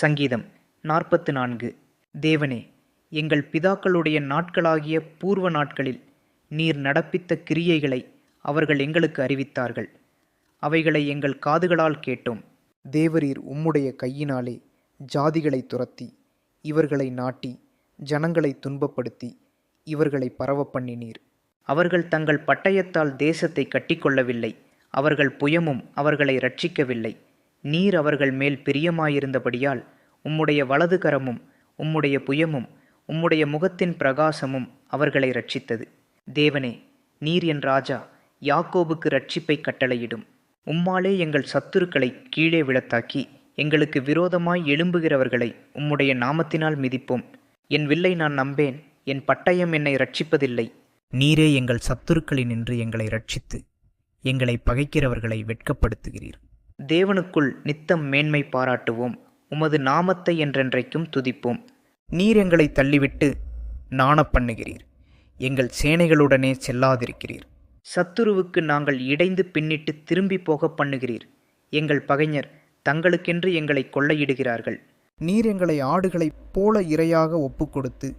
சங்கீதம் நாற்பத்து நான்கு தேவனே எங்கள் பிதாக்களுடைய நாட்களாகிய பூர்வ நாட்களில் நீர் நடப்பித்த கிரியைகளை அவர்கள் எங்களுக்கு அறிவித்தார்கள். அவைகளை எங்கள் காதுகளால் கேட்டோம். தேவரீர் உம்முடைய கையினாலே ஜாதிகளை துரத்தி இவர்களை நாட்டி ஜனங்களை துன்பப்படுத்தி இவர்களை பரவ பண்ணினீர் அவர்கள் தங்கள் பட்டயத்தால் தேசத்தை கட்டிக்கொள்ளவில்லை. அவர்கள் புயமும் அவர்களை ரட்சிக்கவில்லை நீர் அவர்கள் மேல் பிரியமாயிருந்தபடியால் உம்முடைய வலது கரமும் உம்முடைய புயமும் உம்முடைய முகத்தின் பிரகாசமும் அவர்களை ரட்சித்தது தேவனே நீர் என் ராஜா யாக்கோபுக்கு ரட்சிப்பை கட்டளையிடும். உம்மாலே எங்கள் சத்துருக்களை கீழே விழத்தாக்கி எங்களுக்கு விரோதமாய் எழும்புகிறவர்களை உம்முடைய நாமத்தினால் மிதிப்போம். என் வில்லை நான் நம்பேன் என் பட்டயம் என்னை ரட்சிப்பதில்லை நீரே எங்கள் சத்துருக்களினின்று எங்களை ரட்சித்து எங்களை பகைக்கிறவர்களை வெட்கப்படுத்துகிறீர். தேவனுக்குள் நித்தம் மேன்மை பாராட்டுவோம். உமது நாமத்தை என்றென்றைக்கும் துதிப்போம். நீர் எங்களை தள்ளிவிட்டு நாணப் பண்ணுகிறீர். எங்கள் சேனைகளுடனே செல்லாதிருக்கிறீர். சத்துருவுக்கு நாங்கள் இடைந்து பின்னிட்டு திரும்பி போக பண்ணுகிறீர். எங்கள் பகைஞர் தங்களுக்கென்று எங்களை கொள்ளையிடுகிறார்கள். நீர் எங்களை ஆடுகளைப் போல இரையாக ஒப்புக்கொடுத்து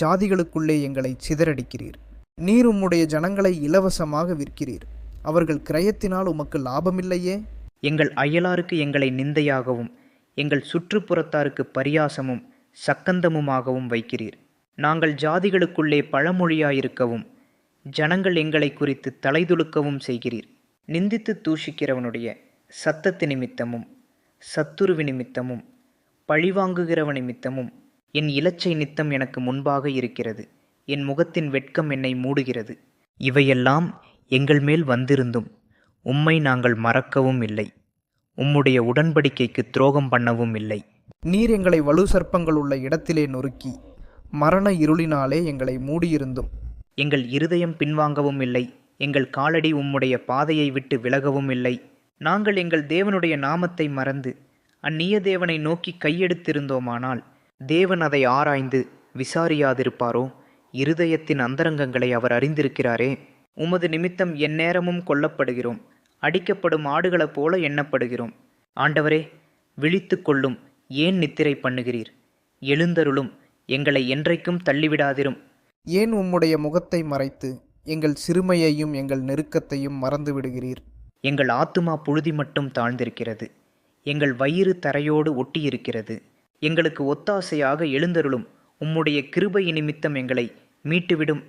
ஜாதிகளுக்குள்ளே எங்களை சிதறடிக்கிறீர். நீர் உம்முடைய ஜனங்களை இலவசமாக விற்கிறீர். அவர்கள் கிரயத்தினால் உமக்கு லாபமில்லையே? எங்கள் அயலாருக்கு எங்களை நிந்தையாகவும் எங்கள் சுற்றுப்புறத்தாருக்கு பரியாசமும் சக்கந்தமுமாகவும் வைக்கிறீர். நாங்கள் ஜாதிகளுக்குள்ளே பழமொழியாயிருக்கவும் ஜனங்கள் எங்களை குறித்து தலைதுலுக்கவும் செய்கிறீர். நிந்தித்து தூஷிக்கிறவனுடைய சத்தத்து நிமித்தமும் சத்துருவி நிமித்தமும் பழிவாங்குகிறவ நிமித்தமும் என் இலச்சை நித்தம் எனக்கு முன்பாக இருக்கிறது. என் முகத்தின் வெட்கம் என்னை மூடுகிறது. இவையெல்லாம் எங்கள் மேல் வந்திருந்தும் உம்மை நாங்கள் மறக்கவும் இல்லை. உம்முடைய உடன்படிக்கைக்கு துரோகம் பண்ணவும் இல்லை. நீர் எங்களை வலு சர்ப்பங்கள் உள்ள இடத்திலே நொறுக்கி மரண இருளினாலே எங்களை மூடியிருந்தும். எங்கள் இருதயம் பின்வாங்கவும் இல்லை. எங்கள் காலடி உம்முடைய பாதையை விட்டு விலகவும் இல்லை. நாங்கள் எங்கள் தேவனுடைய நாமத்தை மறந்து அந்நிய தேவனை நோக்கி கையெடுத்திருந்தோமானால் தேவன் அதை ஆராய்ந்து விசாரியாதிருப்பாரோ? இருதயத்தின் அந்தரங்கங்களை அவர் அறிந்திருக்கிறாரே. உமது நிமித்தம் எந்நேரமும் கொல்லப்படுகிறோம். அடிக்கப்படும் ஆடுகளைப் போல எண்ணப்படுகிறோம். ஆண்டவரே விழித்துக் கொள்ளும். ஏன் நித்திரை பண்ணுகிறீர்? எழுந்தருளும். எங்களை என்றைக்கும் தள்ளிவிடாதிரும். ஏன் உம்முடைய முகத்தை மறைத்து? எங்கள் சிறுமையையும் எங்கள் நெருக்கத்தையும் மறந்து விடுகிறீர் எங்கள் ஆத்துமா புழுதி மட்டும் தாழ்ந்திருக்கிறது. எங்கள் வயிறு தரையோடு ஒட்டியிருக்கிறது. எங்களுக்கு ஒத்தாசையாக எழுந்தருளும். உம்முடைய கிருபை நிமித்தம் எங்களை மீட்டுவிடும்.